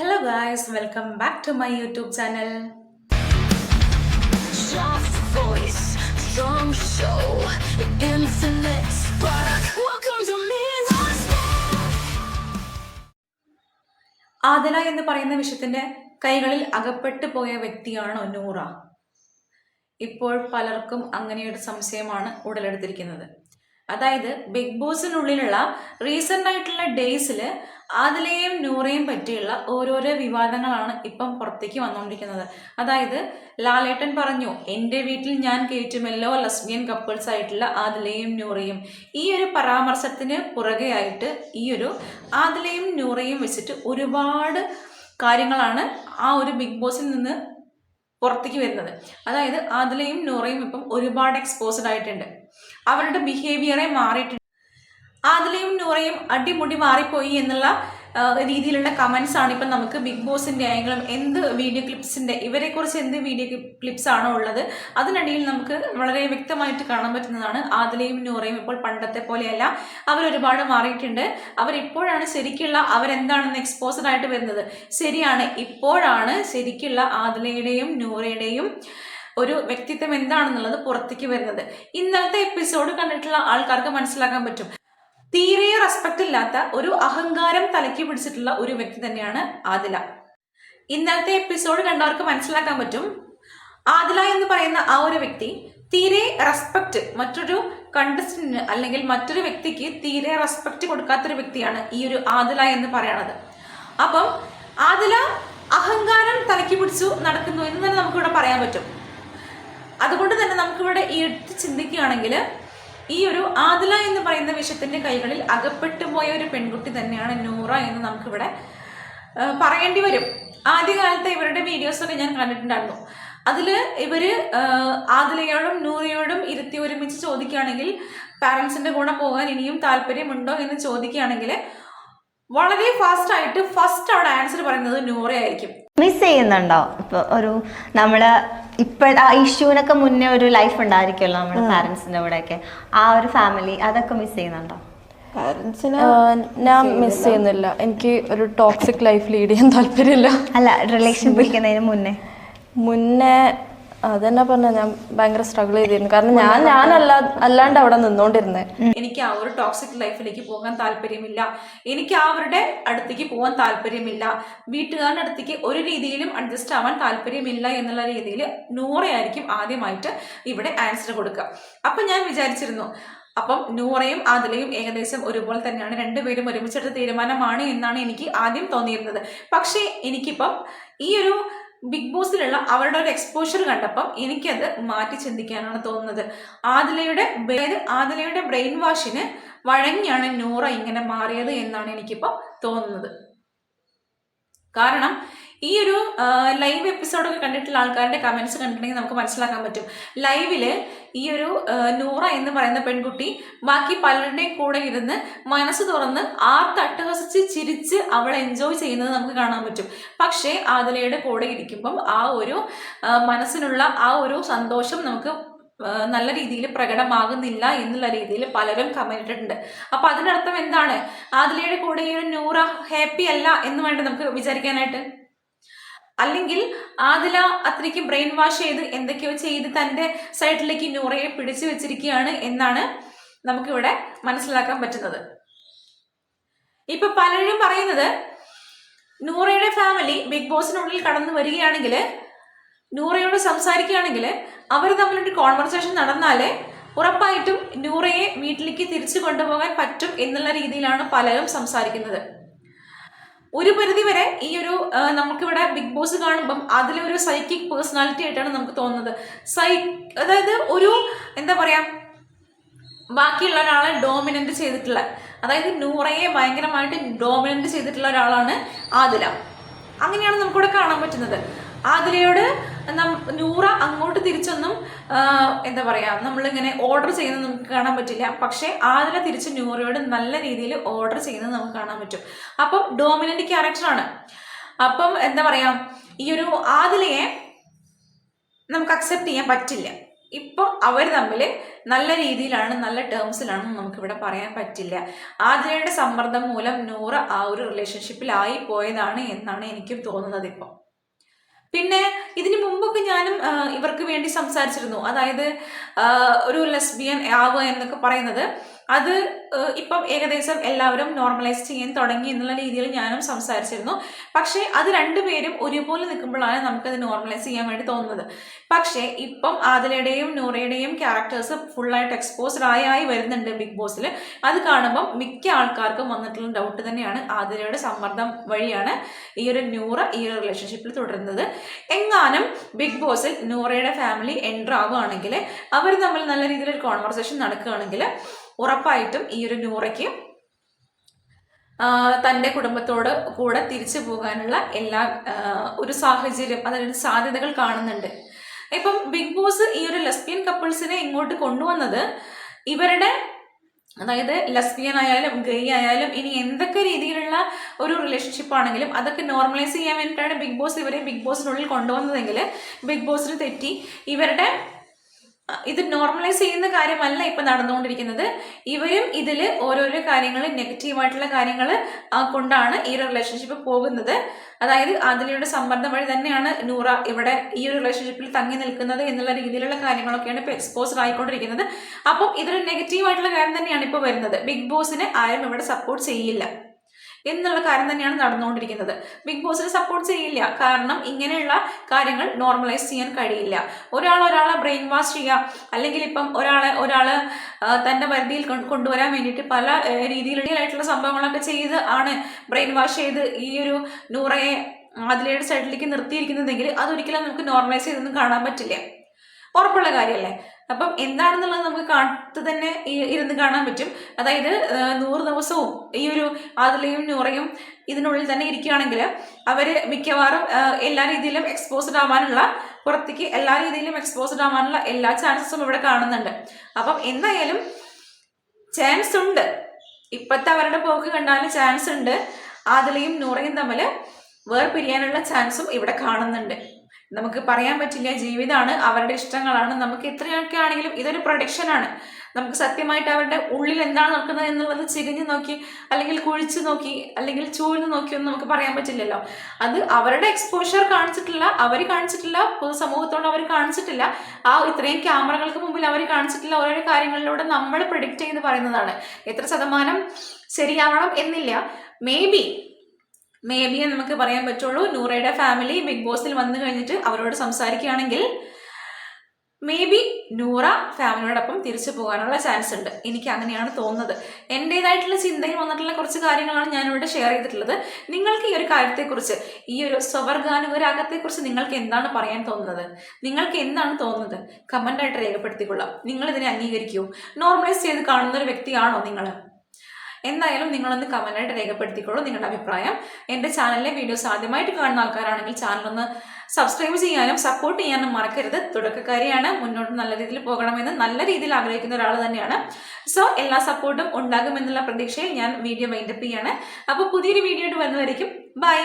Hello guys welcome back to my YouTube channel ആദല എന്ന് പറയുന്ന വിഷയത്തിന്റെ കൈകളിൽ അകപ്പെട്ടു പോയ വ്യക്തിയാണോ നൂറ? ഇപ്പോൾ പലർക്കും അങ്ങനെയൊരു സംശയമാണ് ഉടലെടുത്തിരിക്കുന്നത്. അതായത് ബിഗ് ബോസിനുള്ളിലുള്ള റീസെന്റ് ആയിട്ടുള്ള ഡേയ്സിൽ ആദിലയെയും നൂറയും പറ്റിയുള്ള ഓരോരോ വിവാദങ്ങളാണ് ഇപ്പം പുറത്തേക്ക് വന്നുകൊണ്ടിരിക്കുന്നത് അതായത് ലാലേട്ടൻ പറഞ്ഞു എന്റെ വീട്ടിൽ ഞാൻ കയറ്റുമല്ലോ ലസ്ബിയൻ കപ്പിൾസ് ആയിട്ടുള്ള ആദിലയും നൂറയും. ഈ ഒരു പരാമർശത്തിന് പുറകെയായിട്ട് ഈ ഒരു ആദിലയും നൂറയും വെച്ചിട്ട് ഒരുപാട് കാര്യങ്ങളാണ് ആ ഒരു ബിഗ് ബോസിൽ നിന്ന് പുറത്തേക്ക് വരുന്നത്. അതായത് ആദിലയും നൂറയും ഇപ്പം ഒരുപാട് എക്സ്പോസ്ഡ് ആയിട്ടുണ്ട്. അവരുടെ ബിഹേവിയറെ മാറിയിട്ടുണ്ട്. ആദിലയും നൂറയും അടിമുടി മാറിപ്പോയി എന്നുള്ള രീതിയിലുള്ള കമൻസ് ആണ് ഇപ്പം നമുക്ക് ബിഗ് ബോസിന്റെ ആയെങ്കിലും എന്ത് വീഡിയോ ക്ലിപ്സിന്റെ ഇവരെക്കുറിച്ച് എന്ത് വീഡിയോ ക്ലിപ്സ് ആണോ ഉള്ളത് അതിനിടയിൽ നമുക്ക് വളരെ വ്യക്തമായിട്ട് കാണാൻ പറ്റുന്നതാണ്. ആദിലയും നൂറയും ഇപ്പോൾ പണ്ടത്തെ പോലെയല്ല. അവരൊരുപാട് മാറിയിട്ടുണ്ട്. അവരിപ്പോഴാണ് ശരിക്കുള്ള അവരെന്താണെന്ന് എക്സ്പോസഡ് ആയിട്ട് വരുന്നത്. ശരിയാണ് ഇപ്പോഴാണ് ശരിക്കുള്ള ആദിലയുടെയും നൂറയുടെയും ഒരു വ്യക്തിത്വം എന്താണെന്നുള്ളത് പുറത്തേക്ക് വരുന്നത്. ഇന്നത്തെ എപ്പിസോഡ് കണ്ടിട്ടുള്ള ആൾക്കാർക്ക് മനസ്സിലാക്കാൻ പറ്റും. തീരെ റെസ്പെക്ട് ഇല്ലാത്ത ഒരു അഹങ്കാരം തലയ്ക്ക് പിടിച്ചിട്ടുള്ള ഒരു വ്യക്തി തന്നെയാണ് ആദില. ഇന്നലത്തെ എപ്പിസോഡ് കണ്ടവർക്ക് മനസ്സിലാക്കാൻ പറ്റും. ആദില എന്ന് പറയുന്ന ആ ഒരു വ്യക്തി തീരെ റെസ്പെക്ട് മറ്റൊരു കണ്ടസ്റ്റന്റിന് അല്ലെങ്കിൽ മറ്റൊരു വ്യക്തിക്ക് തീരെ റെസ്പെക്ട് കൊടുക്കാത്തൊരു വ്യക്തിയാണ് ഈ ഒരു ആദില എന്ന് പറയണത്. അപ്പം ആദില അഹങ്കാരം തലയ്ക്ക് പിടിച്ചു നടക്കുന്നു എന്ന് തന്നെ നമുക്കിവിടെ പറയാൻ പറ്റും. അതുകൊണ്ട് തന്നെ നമുക്കിവിടെ എടുത്ത് ചിന്തിക്കുകയാണെങ്കിൽ ഈ ഒരു ആദില എന്ന് പറയുന്ന വിഷത്തിന്റെ കൈകളിൽ അകപ്പെട്ടു പോയ ഒരു പെൺകുട്ടി തന്നെയാണ് നൂറ എന്ന് നമുക്കിവിടെ പറയേണ്ടി വരും. ആദ്യകാലത്ത് ഇവരുടെ വീഡിയോസൊക്കെ ഞാൻ കണ്ടിട്ടുണ്ടായിരുന്നു. അതിൽ ഇവർ ആ, ആദിലയോടും നൂറയോടും ഇരുത്തി ഒരുമിച്ച് ചോദിക്കുകയാണെങ്കിൽ പാരൻസിന്റെ കൂടെ പോകാൻ ഇനിയും താല്പര്യമുണ്ടോ എന്ന് ചോദിക്കുകയാണെങ്കിൽ വളരെ ഫാസ്റ്റ് ആയിട്ട് ഫസ്റ്റ് അവിടെ ആൻസർ പറയുന്നത് നൂറയായിരിക്കും. മിസ് ചെയ്യുന്നുണ്ടോ? ഇപ്പൊ ഒരു നമ്മൾ ഇപ്പൊ ആ ഇഷ്യൂവിനൊക്കെ മുന്നേ ഒരു ലൈഫ് ഉണ്ടായിരിക്കുമല്ലോ നമ്മുടെ പാരൻസിന്റെ കൂടെ ഒക്കെ ആ ഒരു ഫാമിലി അതൊക്കെ മിസ് ചെയ്യുന്നുണ്ടോ? ആഹ് ഞാൻ മിസ് ചെയ്യുന്നില്ല. എനിക്ക് ഒരു ടോക്സിക് ലൈഫ് ലീഡ് ചെയ്യാൻ താല്പര്യമില്ല. അല്ല റിലേഷൻ പിടിക്കുന്നതിന് മുന്നേ? മുന്നേ അതന്നെ പറഞ്ഞ ഞാൻ ഭയങ്കര സ്ട്രഗിൾ ചെയ്തിരുന്നു. കാരണം ഞാൻ ഞാൻ അല്ലാ അല്ലാണ്ട് അവിടെ നിന്നോണ്ടിരുന്നേ. എനിക്ക് ആ ഒരു ടോക്സിക് ലൈഫിലേക്ക് പോകാൻ താല്പര്യമില്ല. എനിക്ക് അവരുടെ അടുത്തേക്ക് പോകാൻ താല്പര്യമില്ല. വീട്ടുകാരുടെ അടുത്തേക്ക് ഒരു രീതിയിലും അഡ്ജസ്റ്റ് ആവാൻ താല്പര്യമില്ല എന്നുള്ള രീതിയിൽ നൂറയായിരിക്കും ആദ്യമായിട്ട് ഇവിടെ ആൻസർ കൊടുക്കുക. അപ്പം ഞാൻ വിചാരിച്ചിരുന്നു അപ്പം നൂറയും ആദിലയും ഏകദേശം ഒരുപോലെ തന്നെയാണ്. രണ്ടുപേരും ഒരുമിച്ചെടുത്ത തീരുമാനമാണ് എന്നാണ് എനിക്ക് ആദ്യം തോന്നിയിരുന്നത്. പക്ഷേ എനിക്കിപ്പം ഈ ഒരു ബിഗ് ബോസിലുള്ള അവരുടെ ഒരു എക്സ്പോഷർ കണ്ടപ്പം എനിക്കത് മാറ്റി ചിന്തിക്കാനാണ് തോന്നുന്നത്. ആദിലയുടെ ആദിലയുടെ ബ്രെയിൻ വാഷിന് വഴങ്ങിയാണ് നൂറ ഇങ്ങനെ മാറിയത് എന്നാണ് എനിക്കിപ്പോൾ തോന്നുന്നത്. കാരണം ഈ ഒരു ലൈവ് എപ്പിസോഡൊക്കെ കണ്ടിട്ടുള്ള ആൾക്കാരുടെ കമൻസ് കണ്ടിട്ടുണ്ടെങ്കിൽ നമുക്ക് മനസ്സിലാക്കാൻ പറ്റും. ലൈവിൽ ഈ ഒരു നൂറ എന്ന് പറയുന്ന പെൺകുട്ടി ബാക്കി പലരുടെയും കൂടെ ഇരുന്ന് മനസ്സ് തുറന്ന് ആർത്തട്ടഹസിച്ച് ചിരിച്ച് അവൾ എൻജോയ് ചെയ്യുന്നത് നമുക്ക് കാണാൻ പറ്റും. പക്ഷേ ആദലയുടെ കൂടെ ഇരിക്കുമ്പം ആ ഒരു മനസ്സിനുള്ള ആ ഒരു സന്തോഷം നമുക്ക് നല്ല രീതിയിൽ പ്രകടമാകുന്നില്ല എന്നുള്ള രീതിയിൽ പലരും കമന്റ് ഇട്ടിട്ടുണ്ട്. അപ്പൊ അതിനർത്ഥം എന്താണ്? ആദിലയുടെ കൂടെ ഈ ഒരു നൂറ ഹാപ്പി അല്ല എന്ന് വേണ്ട നമുക്ക് വിചാരിക്കാനായിട്ട്? അല്ലെങ്കിൽ ആദില അത്രയ്ക്ക് ബ്രെയിൻ വാഷ് ചെയ്ത് എന്തൊക്കെയോ ചെയ്ത് തന്റെ സൈഡിലേക്ക് നൂറയെ പിടിച്ചു വെച്ചിരിക്കുകയാണ് എന്നാണ് നമുക്കിവിടെ മനസ്സിലാക്കാൻ പറ്റുന്നത്. ഇപ്പൊ പലരും പറയുന്നത് നൂറയുടെ ഫാമിലി ബിഗ് ബോസിനുള്ളിൽ കടന്നു വരികയാണെങ്കിൽ നൂറയോട് സംസാരിക്കുകയാണെങ്കിൽ അവർ തമ്മിലൊരു കോൺവെർസേഷൻ നടന്നാലേ ഉറപ്പായിട്ടും നൂറയെ വീട്ടിലേക്ക് തിരിച്ചു കൊണ്ടുപോകാൻ പറ്റും എന്നുള്ള രീതിയിലാണ് പലരും സംസാരിക്കുന്നത്. ഒരു പരിധി വരെ ഈ ഒരു നമുക്കിവിടെ ബിഗ് ബോസ് കാണുമ്പം അതിലൊരു സൈക്കിക് പേഴ്സണാലിറ്റി ആയിട്ടാണ് നമുക്ക് തോന്നുന്നത്. സൈ അതായത് ഒരു എന്താ പറയാ ബാക്കിയുള്ള ഒരാളെ ഡോമിനന്റ് ചെയ്തിട്ടുള്ള അതായത് നൂറയെ ഭയങ്കരമായിട്ട് ഡോമിനന്റ് ചെയ്തിട്ടുള്ള ഒരാളാണ് ആദില. അങ്ങനെയാണ് നമുക്കിവിടെ കാണാൻ പറ്റുന്നത്. ആദിലയോട് നൂറ അങ്ങോട്ട് തിരിച്ചൊന്നും എന്താ പറയുക നമ്മളിങ്ങനെ ഓർഡർ ചെയ്യുന്നത് നമുക്ക് കാണാൻ പറ്റില്ല. പക്ഷേ ആതിര തിരിച്ച് നൂറയോട് നല്ല രീതിയിൽ ഓർഡർ ചെയ്യുന്നത് നമുക്ക് കാണാൻ പറ്റും. അപ്പം ഡോമിനന്റ് ക്യാരക്ടറാണ് അപ്പം എന്താ പറയുക ഈ ഒരു ആദിലയെ നമുക്ക് അക്സെപ്റ്റ് ചെയ്യാൻ പറ്റില്ല. ഇപ്പം അവർ തമ്മിൽ നല്ല രീതിയിലാണ് നല്ല ടേംസിലാണെന്ന് നമുക്കിവിടെ പറയാൻ പറ്റില്ല. ആതിരയുടെ സമ്മർദ്ദം മൂലം നൂറ ആ ഒരു റിലേഷൻഷിപ്പിലായി പോയതാണ് എന്നാണ് എനിക്കും തോന്നുന്നത് ഇപ്പം. പിന്നെ ഇതിനു ആ, ഇവർക്ക് വേണ്ടി സംസാരിച്ചിരുന്നു. അതായത് ഒരു ലെസ്ബിയൻ ആവുക എന്നൊക്കെ പറയുന്നത്. അത് ഇപ്പം ഏകദേശം എല്ലാവരും നോർമലൈസ് ചെയ്യാൻ തുടങ്ങി എന്നുള്ള രീതിയിൽ ഞാനും സംസാരിച്ചിരുന്നു. പക്ഷേ അത് രണ്ടുപേരും ഒരുപോലെ നിൽക്കുമ്പോഴാണ് നമുക്കത് നോർമലൈസ് ചെയ്യാൻ വേണ്ടി തോന്നുന്നത്. പക്ഷേ ഇപ്പം ആദിലയുടെയും നൂറയുടെയും ക്യാരക്ടേഴ്സ് ഫുള്ളായിട്ട് എക്സ്പോസ്ഡ് ആയി ആയി വരുന്നുണ്ട് ബിഗ് ബോസിൽ അത് കാണുമ്പം മിക്ക ആൾക്കാർക്കും വന്നിട്ടുള്ള ഡൗട്ട് തന്നെയാണ് ആതിലയുടെ സമ്മർദ്ദം വഴിയാണ് ഈ ഒരു നൂറ ഈ ഒരു റിലേഷൻഷിപ്പിൽ തുടരുന്നത്. എങ്ങാനും ബിഗ് ബോസിൽ നൂറയുടെ ഫാമിലി എന്റർ ആവുകയാണെങ്കിൽ അവർ തമ്മിൽ നല്ല രീതിയിൽ ഒരു കോൺവെർസേഷൻ നടക്കുകയാണെങ്കിൽ ഉറപ്പായിട്ടും ഈ ഒരു നൂറയ്ക്ക് തന്റെ കുടുംബത്തോട് കൂടെ തിരിച്ചു പോകാനുള്ള എല്ലാ ഒരു സാഹചര്യം അതായത് സാധ്യതകൾ കാണുന്നുണ്ട്. ഇപ്പം ബിഗ് ബോസ് ഈ ഒരു ലെസ്ബിയൻ കപ്പിൾസിനെ ഇങ്ങോട്ട് കൊണ്ടുവന്നത് ഇവരുടെ അതായത് ലെസ്ബിയൻ ആയാലും ഗേ ആയാലും ഇനി എന്തൊക്കെ രീതിയിലുള്ള ഒരു റിലേഷൻഷിപ്പ് ആണെങ്കിലും അതൊക്കെ നോർമലൈസ് ചെയ്യാൻ വേണ്ടിയിട്ടാണ് ബിഗ് ബോസ് ഇവരെ ബിഗ് ബോസിനുള്ളിൽ കൊണ്ടുവന്നതെങ്കിൽ ബിഗ് ബോസിന് തെറ്റി ഇവരുടെ ഇത് നോർമലൈസ് ചെയ്യുന്ന കാര്യമല്ല ഇപ്പൊ നടന്നുകൊണ്ടിരിക്കുന്നത്. ഇവരും ഇതിൽ ഓരോരോ കാര്യങ്ങൾ നെഗറ്റീവായിട്ടുള്ള കാര്യങ്ങൾ കൊണ്ടാണ് ഈ ഒരു റിലേഷൻഷിപ്പ് പോകുന്നത്. അതായത് ആദിലയുടെ സമ്മർദ്ദം വഴി തന്നെയാണ് നൂറ ഇവിടെ ഈ ഒരു റിലേഷൻഷിപ്പിൽ തങ്ങി നിൽക്കുന്നത് എന്നുള്ള രീതിയിലുള്ള കാര്യങ്ങളൊക്കെയാണ് ഇപ്പോൾ എക്സ്പോസ്ഡ് ആയിക്കൊണ്ടിരിക്കുന്നത്. അപ്പം ഇതൊരു നെഗറ്റീവായിട്ടുള്ള കാര്യം തന്നെയാണ് ഇപ്പോൾ വരുന്നത്. ബിഗ് ബോസിനെ ആരും ഇവിടെ സപ്പോർട്ട് ചെയ്യില്ല. എന്നുള്ള കാര്യം തന്നെയാണ് നടന്നുകൊണ്ടിരിക്കുന്നത്. ബിഗ് ബോസിനെ സപ്പോർട്ട് ചെയ്യില്ല. കാരണം ഇങ്ങനെയുള്ള കാര്യങ്ങൾ നോർമലൈസ് ചെയ്യാൻ കഴിയില്ല. ഒരാൾ ഒരാളെ ബ്രെയിൻ വാഷ് ചെയ്യുക അല്ലെങ്കിൽ ഇപ്പം ഒരാളെ ഒരാൾ തന്റെ പരിധിയിൽ കൊണ്ടുവരാൻ വേണ്ടിയിട്ട് പല രീതിയിലായിട്ടുള്ള സംഭവങ്ങളൊക്കെ ചെയ്ത് ആണ് ബ്രെയിൻ വാഷ് ചെയ്ത് ഈ ഒരു നൂറയെ അതിലേടെ സൈഡിലേക്ക് നിർത്തിയിരിക്കുന്നതെങ്കിൽ അതൊരിക്കലും നമുക്ക് നോർമലൈസ് ചെയ്തൊന്നും കാണാൻ പറ്റില്ല. ഉറപ്പുള്ള കാര്യമല്ലേ അപ്പം എന്താണെന്നുള്ളത് നമുക്ക് കാത്ത് തന്നെ ഇരുന്ന് കാണാൻ പറ്റും. അതായത് നൂറ് ദിവസവും ഈ ഒരു ആദിലയും നൂറയും ഇതിനുള്ളിൽ തന്നെ ഇരിക്കുകയാണെങ്കിൽ അവർ മിക്കവാറും എല്ലാ രീതിയിലും എക്സ്പോസ്ഡ് ആവാനുള്ള പുറത്തേക്ക് എല്ലാ രീതിയിലും എക്സ്പോസ്ഡ് ആവാനുള്ള എല്ലാ ചാൻസസും ഇവിടെ കാണുന്നുണ്ട്. അപ്പം എന്തായാലും ചാൻസ് ഉണ്ട്. ഇപ്പോഴത്തെ അവരുടെ പോക്ക് കണ്ടാലും ചാൻസ് ഉണ്ട്. ആദിലയും നൂറയും തമ്മിൽ വേർപിരിയാനുള്ള ചാൻസും ഇവിടെ കാണുന്നുണ്ട്. നമുക്ക് പറയാൻ പറ്റില്ല. ജീവിതമാണ് അവരുടെ ഇഷ്ടങ്ങളാണ്. നമുക്ക് എത്രയൊക്കെ ആണെങ്കിലും ഇതൊരു പ്രൊഡക്ഷനാണ് നമുക്ക് സത്യമായിട്ട് അവരുടെ ഉള്ളിൽ എന്താണ് നടക്കുന്നത് എന്നുള്ളത് ചികഞ്ഞു നോക്കി അല്ലെങ്കിൽ കുഴിച്ചു നോക്കി അല്ലെങ്കിൽ ചൂഴ്ന്നു നോക്കിയൊന്നും നമുക്ക് പറയാൻ പറ്റില്ലല്ലോ. അത് അവരുടെ എക്സ്പോഷർ കാണിച്ചിട്ടില്ല അവർ കാണിച്ചിട്ടില്ല പൊതുസമൂഹത്തോട് അവർ കാണിച്ചിട്ടില്ല. ആ ഇത്രയും ക്യാമറകൾക്ക് മുമ്പിൽ അവർ കാണിച്ചിട്ടില്ല. ഓരോരോ കാര്യങ്ങളിലൂടെ നമ്മൾ പ്രിഡിക്റ്റ് ചെയ്ത് പറയുന്നതാണ്. എത്ര ശതമാനം ശരിയാവണം എന്നില്ല. മേ ബി മേ ബി നമുക്ക് പറയാൻ പറ്റുള്ളൂ. നൂറയുടെ ഫാമിലി ബിഗ് ബോസിൽ വന്നു കഴിഞ്ഞിട്ട് അവരോട് സംസാരിക്കുകയാണെങ്കിൽ മേ ബി നൂറ ഫാമിലിയോടൊപ്പം തിരിച്ചു പോകാനുള്ള ചാൻസ് ഉണ്ട്. എനിക്ക് അങ്ങനെയാണ് തോന്നുന്നത്. എന്റെതായിട്ടുള്ള ചിന്തയിൽ വന്നിട്ടുള്ള കുറച്ച് കാര്യങ്ങളാണ് ഞാനിവിടെ ഷെയർ ചെയ്തിട്ടുള്ളത്. നിങ്ങൾക്ക് ഈ ഒരു കാര്യത്തെക്കുറിച്ച് ഈ ഒരു സ്വവർഗാനുരാഗത്തെക്കുറിച്ച് നിങ്ങൾക്ക് എന്താണ് പറയാൻ തോന്നുന്നത്? നിങ്ങൾക്ക് എന്താണ് തോന്നുന്നത്? കമന്റായിട്ട് രേഖപ്പെടുത്തിക്കൊള്ളാം. നിങ്ങളിതിനെ അംഗീകരിക്കൂ. നോർമലൈസ് ചെയ്ത് കാണുന്ന ഒരു വ്യക്തിയാണോ നിങ്ങൾ? എന്തായാലും നിങ്ങളൊന്ന് കമന്റായിട്ട് രേഖപ്പെടുത്തിക്കോളൂ നിങ്ങളുടെ അഭിപ്രായം. എന്റെ ചാനലിലെ വീഡിയോസ് ആദ്യമായിട്ട് കാണുന്ന ആൾക്കാരാണെങ്കിൽ ചാനലൊന്ന് സബ്സ്ക്രൈബ് ചെയ്യാനും സപ്പോർട്ട് ചെയ്യാനും മറക്കരുത്. തുടക്കക്കാരിയാണ് മുന്നോട്ട് നല്ല രീതിയിൽ പോകണമെന്ന് നല്ല രീതിയിൽ ആഗ്രഹിക്കുന്ന ഒരാൾ തന്നെയാണ്. സോ എല്ലാ സപ്പോർട്ടും ഉണ്ടാകുമെന്നുള്ള പ്രതീക്ഷയിൽ ഞാൻ വീഡിയോ വൈൻഡപ്പ് ചെയ്യാണ്. അപ്പോൾ പുതിയൊരു വീഡിയോ ആയിട്ട് വരുന്നവരേക്കും ബൈ